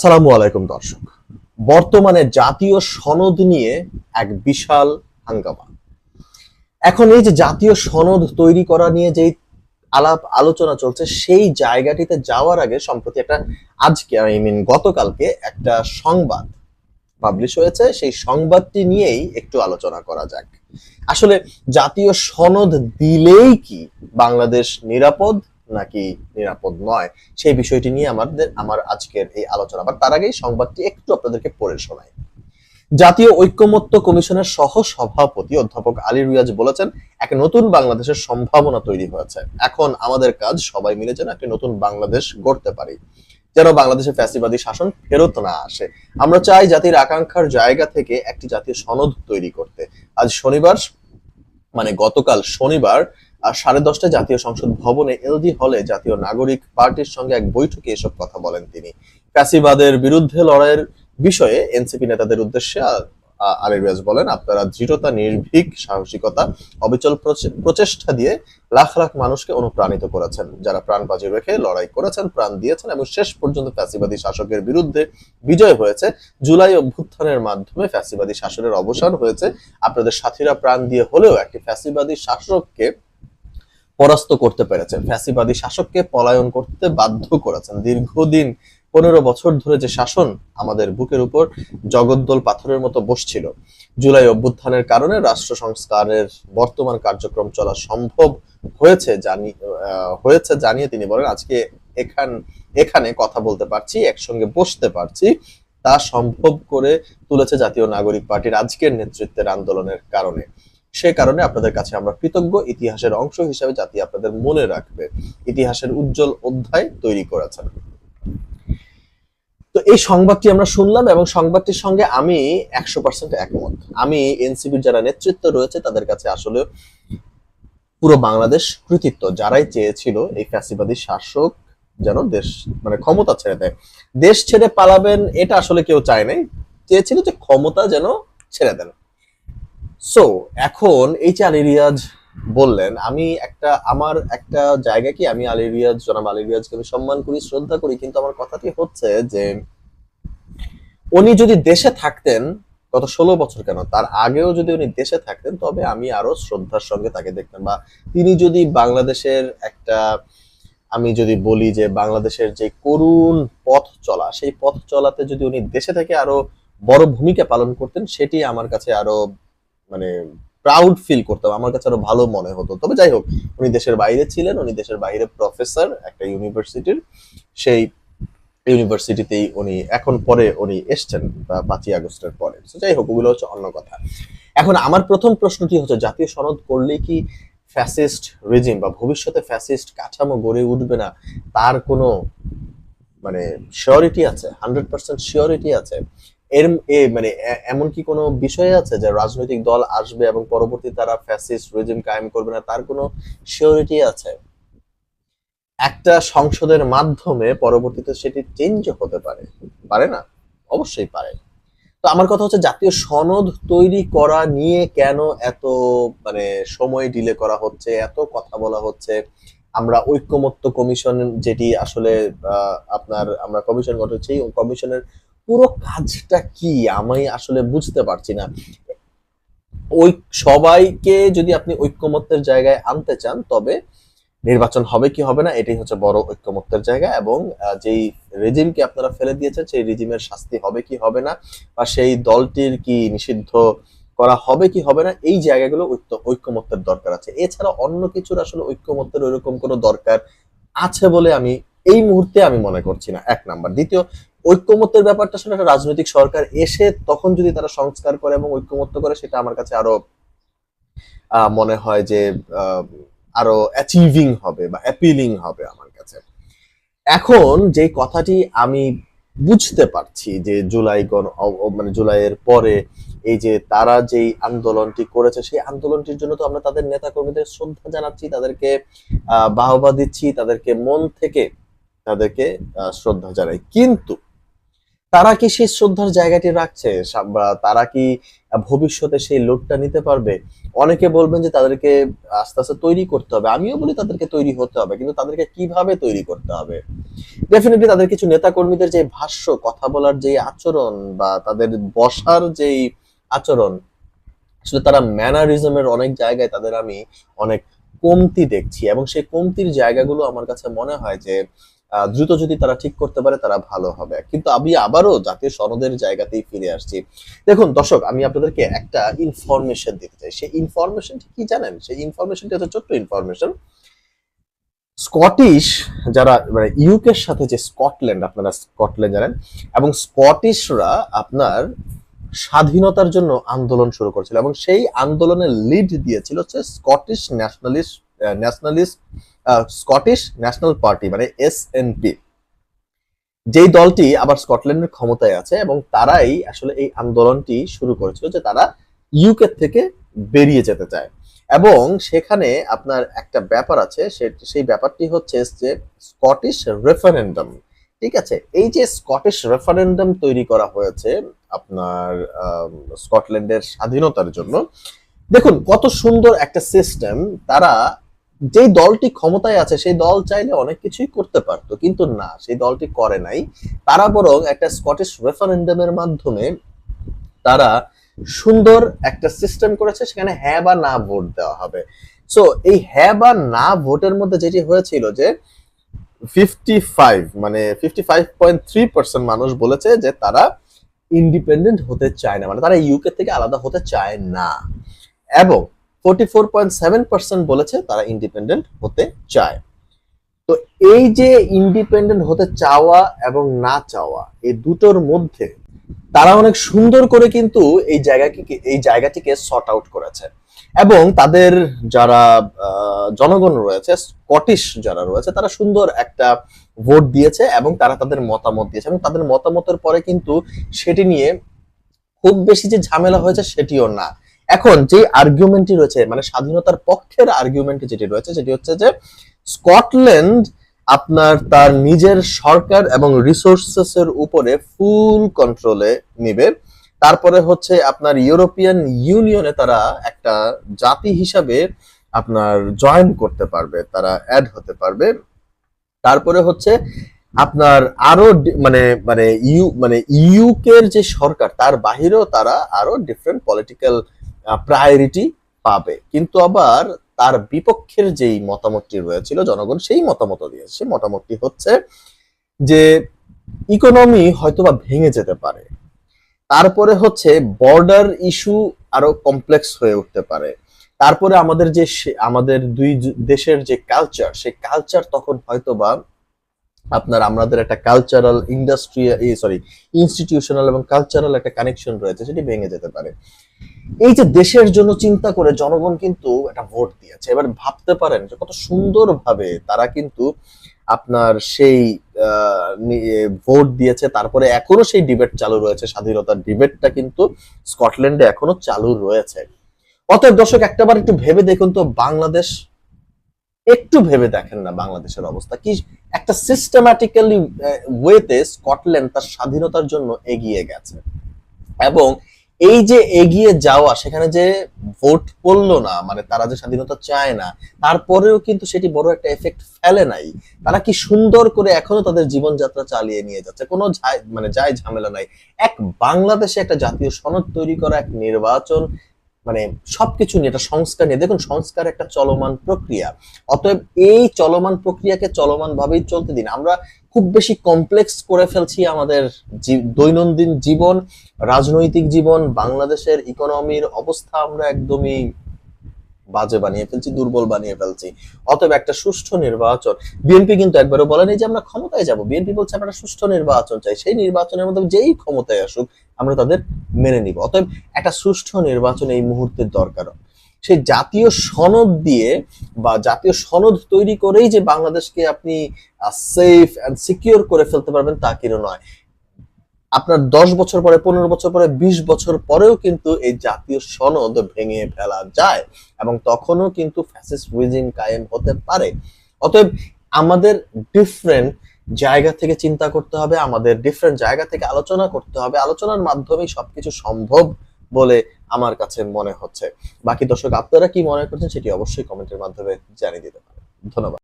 আসসালামু আলাইকুম, দর্শক। বর্তমানে জাতীয় সনদ নিয়ে এক বিশাল হাঙ্গামা। এখন এই যে জাতীয় সনদ তৈরি করা নিয়ে যেই আলাপ আলোচনা চলছে, সেই জায়গাটিতে যাওয়ার আগে সম্প্রতি একটা আজকে, আই মিন গতকালকে একটা সংবাদ পাবলিশ হয়েছে। সেই সংবাদটি নিয়েই একটু আলোচনা করা যাক। আসলে জাতীয় সনদ দিলেই কি বাংলাদেশ নিরাপদ? নাকি নিরাপদ নয়? সেই বিষয়টি নিয়ে আমাদের, আমার আজকের এই আলোচনা। আবার তার আগেই সংবাদটি একটু আপনাদেরকে পড়ে শোনাই। জাতীয় ঐক্যমত্য কমিশনের সহ সভাপতি অধ্যাপক আলী রিয়াজ বলেছেন, এক নতুন বাংলাদেশের সম্ভাবনা তৈরি হয়েছে। এখন আমাদের কাজ সবাই মিলে যেন একটি নতুন বাংলাদেশ গড়তে পারি। যেন বাংলাদেশে ফ্যাসিবাদী শাসন ফেরত না আসে। আমরা চাই জাতির আকাঙ্ক্ষার জায়গা থেকে একটি জাতীয় সনদ তৈরি করতে। আজ শনিবার মানে গতকাল শনিবার সাড়ে দশটায় জাতীয় সংসদ ভবনে এলজি হলে জাতীয় নাগরিক পার্টির সঙ্গে এক বৈঠকে এসব কথা বলেন তিনি। ফ্যাসিবাদের বিরুদ্ধে লড়াইয়ের বিষয়ে এনসিপি নেতাদের উদ্দেশ্যে আ- আ- আলী বলেন, আপনারা দৃঢ়তা, নির্ভীক, সাহসিকতা, অবিচল প্রচে- প্রচেষ্টা দিয়ে লাখ লাখ মানুষকে অনুপ্রাণিত করেছেন। যারা প্রাণ বাজি রেখে লড়াই করেছেন, প্রাণ দিয়েছেন এবং শেষ পর্যন্ত ফ্যাসিবাদী শাসকের বিরুদ্ধে বিজয় হয়েছে, জুলাই অভ্যুত্থানের মাধ্যমে ফ্যাসিবাদী শাসনের অবসান হয়েছে। আপনাদের সাথীরা প্রাণ দিয়ে হলেও একটি ফ্যাসিবাদী শাসককে পরাস্ত করতে পেরেছেন। ফ্যাসিবাদী শাসককে পলায়ন করতে বাধ্য করেছেন। দীর্ঘদিন পনেরো বছর ধরে যে শাসন আমাদের বুকের উপর জগদ্দল পাথরের মতো বসছিল। জুলাই অভ্যুত্থানের কারণে রাষ্ট্র সংস্কারের বর্তমান কার্যক্রম চলা সম্ভব হয়েছে জানি হয়েছে জানিয়ে তিনি বলেন, আজকে এখান, এখানে কথা বলতে পারছি, একসঙ্গে বসতে পারছি। তা সম্ভব করে তুলেছে জাতীয় নাগরিক পার্টির আজকের নেতৃত্বের আন্দোলনের কারণে। সে কারণে আপনাদের কাছে আমরা কৃতজ্ঞ। ইতিহাসের অংশ হিসেবে জাতি আপনাদের মনে রাখবে। ইতিহাসের উজ্জ্বল অধ্যায় তৈরি করেছেন। তো এই সংবাদটি আমরা শুনলাম এবং সংবাদটির সঙ্গে আমি একশো পার্সেন্ট একমত। আমি এনসিপির যারা নেতৃত্ব রয়েছে, তাদের কাছে আসলে পুরো বাংলাদেশ কৃতিত্ব। যারাই চেয়েছিল এই ফ্যাসিবাদী শাসক যেন দেশ মানে ক্ষমতা ছেড়ে দেয়। দেশ ছেড়ে পালাবেন, এটা আসলে কেউ চায় নাই। চেয়েছিল যে ক্ষমতা যেন ছেড়ে দেন। সো এখন এই যে আলী রিয়াজ বললেন, আমি একটা, আমার একটা জায়গা কি আমি আলী রিয়াজ জনাব আলী রিয়াজকে আমি সম্মান করি, শ্রদ্ধা করি, কিন্তু আমার কথাটি হচ্ছে যে, উনি যদি দেশে থাকতেন গত ষোলো বছর কেন, তার আগেও যদি উনি দেশে থাকতেন, তবে আমি আরও শ্রদ্ধার সঙ্গে তাকে দেখতাম। বা তিনি যদি বাংলাদেশের একটা, আমি যদি বলি যে বাংলাদেশের যে করুণ পথ চলা, সেই পথ চলাতে যদি উনি দেশে থেকে আরও বড় ভূমিকা পালন করতেন, সেটি আমার কাছে আরও মানে প্রাউড ফিল করতাম আমার কাছে আরও ভালো মনে হতো। তবে যাই হোক, উনি দেশের বাইরে ছিলেন, উনি দেশের বাইরে প্রফেসর একটা ইউনিভার্সিটির সেই ইউনিভার্সিটিতেই উনি এখন পরে উনি এসছেন পাঁচই আগস্টের পরে। যাই হোক, ওগুলো হচ্ছে অন্য কথা। এখন আমার প্রথম প্রশ্নটি হচ্ছে, জাতীয় সনদ করলেই কি ফ্যাসিস্ট রেজিম বা ভবিষ্যতে ফ্যাসিস্ট কাঠামো গড়ে উঠবে না? তার কোনো মানে শিওরিটি আছে? হান্ড্রেড পার্সেন্ট শিওরিটি আছে? এর মানে এমন কি কোনো বিষয় আছে যে রাজনৈতিক দল আসবে এবং পরবর্তী তারা ফ্যাসিস্ট রেজিম কায়েম করবে না? তার কোনো শিওরিটি আছে? একটা সংসদের মাধ্যমে পরবর্তীতে সেটি চেঞ্জ হতে পারে। পারে না? অবশ্যই পারে। তো আমার কথা হচ্ছে জাতীয় সনদ তৈরি করা নিয়ে কেন এত মানে সময় ডিলে করা হচ্ছে? এত কথা বলা হচ্ছে? আমরা ঐক্যমত্য কমিশন যেটি আসলে আপনার, আমরা কমিশন গঠন, সেই কমিশনের পুরো কাজটা কি? আমি আসলে বুঝতে পারছি না। ওই সবাইকে যদি আপনি ঐক্যমত্যের জায়গায় আনতে চান, তবে নির্বাচন হবে কি হবে না, এটাই হচ্ছে বড় ঐক্যমত্যের জায়গা এবং যেই রেজিমকে আপনারা ফেলে দিয়েছেন, সেই রেজিমের শাস্তি হবে কি হবে না বা সেই দলটির কি নিষিদ্ধ করা হবে কি হবে না, এই জায়গাগুলো ঐক্য- ঐক্যমত্যের দরকার আছে। এছাড়া অন্য কিছুর আসলে ঐক্যমত্যের ওইরকম কোনো দরকার আছে বলে আমি এই মুহূর্তে আমি মনে করছি না। এক নাম্বার। দ্বিতীয় ঐক্যমত্যের ব্যাপারটা আসলে একটা রাজনৈতিক সরকার এসে তখন যদি তারা সংস্কার করে এবং ঐক্যমত্য করে সেটা আমার কাছে আরও মনে হয় যে আরও অ্যাচিভিং হবে বা অ্যাপিলিং হবে আমার কাছে। এখন যে কথাটি আমি বুঝতে পারছি যে জুলাই গণ মানে জুলাইয়ের পরে এই যে তারা যেই আন্দোলনটি করেছে সেই আন্দোলনটির জন্য তো আমরা তাদের নেতা কর্মীদের শ্রদ্ধা জানাচ্ছি তাদেরকে আহ, বাহবা দিচ্ছি তাদেরকে মন থেকে তাদেরকে শ্রদ্ধা জানাই। কিন্তু তারা কি সেই শ্রদ্ধার জায়গাটি রাখছে? তারা কি ভবিষ্যতে সেই লোডটা নিতে পারবে? অনেকে বলবেন যে তাদেরকে আস্তে আস্তে তৈরি করতে হবে। আমিও বলি তাদেরকে তৈরি হতে হবে, কিন্তু তাদেরকে কীভাবে তৈরি করতে হবে? ডেফিনেটলি তাদের কিছু নেতা কর্মীদের যে ভাষ্য, কথা বলার যে আচরণ বা তাদের বসার যেই আচরণ, আসলে তারা ম্যানারিজমের অনেক জায়গায় তাদের আমি অনেক কমতি দেখছি। এবং সেই কমতির জায়গাগুলো আমার কাছে মনে হয় যে দ্রুত যদি তারা ঠিক করতে পারে, তারা ভালো হবে। কিন্তু আমি আবারও জাতীয় সনদের জায়গাতেই ফিরে আসছি। দেখুন, দর্শক, আমি আপনাদেরকে একটা ইনফরমেশন দিতে চাই। সেই ইনফরমেশনটি কি জানেন? সেই ইনফরমেশনটি হচ্ছে ছোট্ট ইনফরমেশন স্কটিশ যারা মানে ইউকের সাথে যে স্কটল্যান্ড আপনারা স্কটল্যান্ড জানেন, এবং স্কটিশরা আপনার স্বাধীনতার জন্য আন্দোলন শুরু করেছিল এবং সেই আন্দোলনের লিড দিয়েছিল হচ্ছে Scottish nationalist nationalist Scottish national party মানে এসএনপি যেই দলটি আবার স্কটল্যান্ডের ক্ষমতায় আছে এবং তারাই আসলে এই আন্দোলনটি শুরু করেছিল যে তারা ইউকে থেকে বেরিয়ে যেতে চায়। এবং সেখানে আপনার একটা ব্যাপার আছে সেই ব্যাপারটি হচ্ছে যে স্কটিশ রেফারেন্ডাম ঠিক আছে? এই যে স্কটিশ রেফারেন্ডাম তৈরি করা হয়েছে আপনার স্কটল্যান্ডের স্বাধীনতার জন্য, দেখুন কত সুন্দর একটা সিস্টেম তারা যেই দলটি ক্ষমতায় আছে, সেই দল চাইলে অনেক কিছুই করতে পারতো, কিন্তু না, সেই দলটি করে নাই। তারা বরং একটা স্কটিশ রেফারেন্ডামের মাধ্যমে তারা সুন্দর একটা সিস্টেম করেছে, সেখানে হ্যাঁ বা না ভোট দেওয়া হবে। সো এই হ্যাঁ বা না ভোটের মধ্যে যেটি হয়েছিল যে ফিফটি ফাইভ মানে fifty five point three percent মানুষ বলেছে যে তারা ইন্ডিপেন্ডেন্ট হতে চায় না মানে তারা ইউকে থেকে আলাদা হতে চায় না। এবং forty four point seven percent বলেছে তারা ইন্ডিপেন্ডেন্ট হতে চায়। তো এই যে ইন্ডিপেন্ডেন্ট হতে চাওয়া এবং না চাওয়া, এই দুটোর মধ্যে তারা অনেক সুন্দর করে কিন্তু এই জায়গাকে, এই জায়গাটিকে সর্ট আউট করেছে। এবং তাদের যারা জনগণ রয়েছে স্কটিশ যারা রয়েছে, তারা সুন্দর একটা ভোট দিয়েছে এবং তারা তাদের মতামত দিয়েছে। এবং তাদের মতামতের পরে কিন্তু সেটি নিয়ে খুব বেশি যে ঝামেলা হয়েছে সেটিও না। এখন যে আর্গুমেন্টটি রয়েছে মানে স্বাধীনতার পক্ষের আর্গুমেন্ট যেটি রয়েছে, সেটি হচ্ছে যে স্কটল্যান্ড আপনার তার নিজের সরকার এবং রিসোর্সেস এর উপরে ফুল কন্ট্রোলে নিবে। তারপরে হচ্ছে আপনার ইউরোপিয়ান ইউনিয়নে তারা একটা জাতি হিসাবে আপনার জয়েন করতে পারবে, তারা অ্যাড হতে পারবে। তারপরে হচ্ছে আপনার আরও মানে মানে ইউ মানে ইউকের যে সরকার, তার বাহিরেও তারা আরও ডিফারেন্ট পলিটিক্যাল প্রায়োরিটি পাবে। কিন্তু আবার তার বিপক্ষের যেই মতামতটি রয়েছিল, জনগণ সেই মতামত দিয়েছে। মতামতটি হচ্ছে যে ইকোনমি হয়তোবা ভেঙে যেতে পারে। তারপরে হচ্ছে বর্ডার ইস্যু আরও কমপ্লেক্স হয়ে উঠতে পারে। তারপরে আমাদের যে আমাদের দুই দেশের যে কালচার সেই কালচার তখন হয়তোবা আপনার আমাদের একটা কালচারাল ইন্ডাস্ট্রি সরি ইনস্টিটিউশনাল এবং কালচারাল একটা কানেকশন রয়েছে, সেটি ভেঙে যেতে পারে। এই যে দেশের জন্য চিন্তা করে জনগণ কিন্তু একটা ভোট দিয়েছে। এবার ভাবতে পারেন যে কত সুন্দরভাবে তারা কিন্তু আপনার সেই ভোট দিয়েছে, তারপরে এখনও সেই ডিবেট চালু রয়েছে, স্বাধীনতার ডিবেটটা কিন্তু স্কটল্যান্ডে এখনও চালু রয়েছে। অতএব দর্শক, একটাবার একটু ভেবে দেখুন তো, বাংলাদেশ একটু ভেবে দেখেন না বাংলাদেশের অবস্থা। কি একটা সিস্টেম্যাটিক্যালি ওয়েতে স্কটল্যান্ড তার স্বাধীনতার জন্য এগিয়ে গেছে। এবং এই যে এগিয়ে যাওয়া, সেখানে যে ভোট পড়ল না মানে তারা যে স্বাধীনতা চায় না, তারপরেও কিন্তু সেটি বড় একটা এফেক্ট ফেলে নাই। তারা কি সুন্দর করে এখনও তাদের জীবনযাত্রা চালিয়ে নিয়ে যাচ্ছে? কোনো মানে যাই ঝামেলা নাই। এক বাংলাদেশে একটা জাতীয় সনদ তৈরি করা, এক নির্বাচন মানে সবকিছু নিয়ে, এটা সংস্কার নিয়ে। দেখুন, সংস্কার একটা চলমান প্রক্রিয়া। অতএব এই চলমান প্রক্রিয়াকে চলমান ভাবেই চলতে দিন। আমরা খুব বেশি কমপ্লেক্স করে ফেলছি আমাদের দৈনন্দিন জীবন, রাজনৈতিক জীবন, বাংলাদেশের ইকোনমির অবস্থা আমরা একদমই বাজে বানিয়ে ফেলছি, দুর্বল বানিয়ে ফেলছি। অতএব একটা সুষ্ঠু নির্বাচন। বিএনপি কিন্তু একবারও বলেনি যে আমরা ক্ষমতায় যাব। বিএনপি বলছে আমরা সুষ্ঠু নির্বাচন চাই। সেই নির্বাচনের মধ্যে যেই ক্ষমতায় আসুক, আমরা তাদের মেনে নিব। অতএব একটা সুষ্ঠু নির্বাচন এই মুহূর্তে দরকার। সেই জাতীয় সনদ দিয়ে বা জাতীয় সনদ তৈরি করেই যে বাংলাদেশকে আপনি সেফ অ্যান্ড সিকিউর করে ফেলতে পারবেন তা কিন্তু নয়। আপনার দশ বছর পরে, পনেরো বছর পরে, বিশ বছর পরেও কিন্তু এই জাতীয় সনদ ভেঙে ফেলা যায় এবং তখনও কিন্তু ফ্যাসিস্ট রিজিম কায়েম হতে পারে। অতএব আমাদের ডিফারেন্ট জায়গা থেকে চিন্তা করতে হবে, আমাদের ডিফারেন্ট জায়গা থেকে আলোচনা করতে হবে। আলোচনার মাধ্যমেই সবকিছু সম্ভব বলে আমার কাছে মনে হচ্ছে। বাকি দর্শক, আপনারা কি মনে করছেন সেটি অবশ্যই কমেন্টের মাধ্যমে জানিয়ে দিতে পারেন। ধন্যবাদ।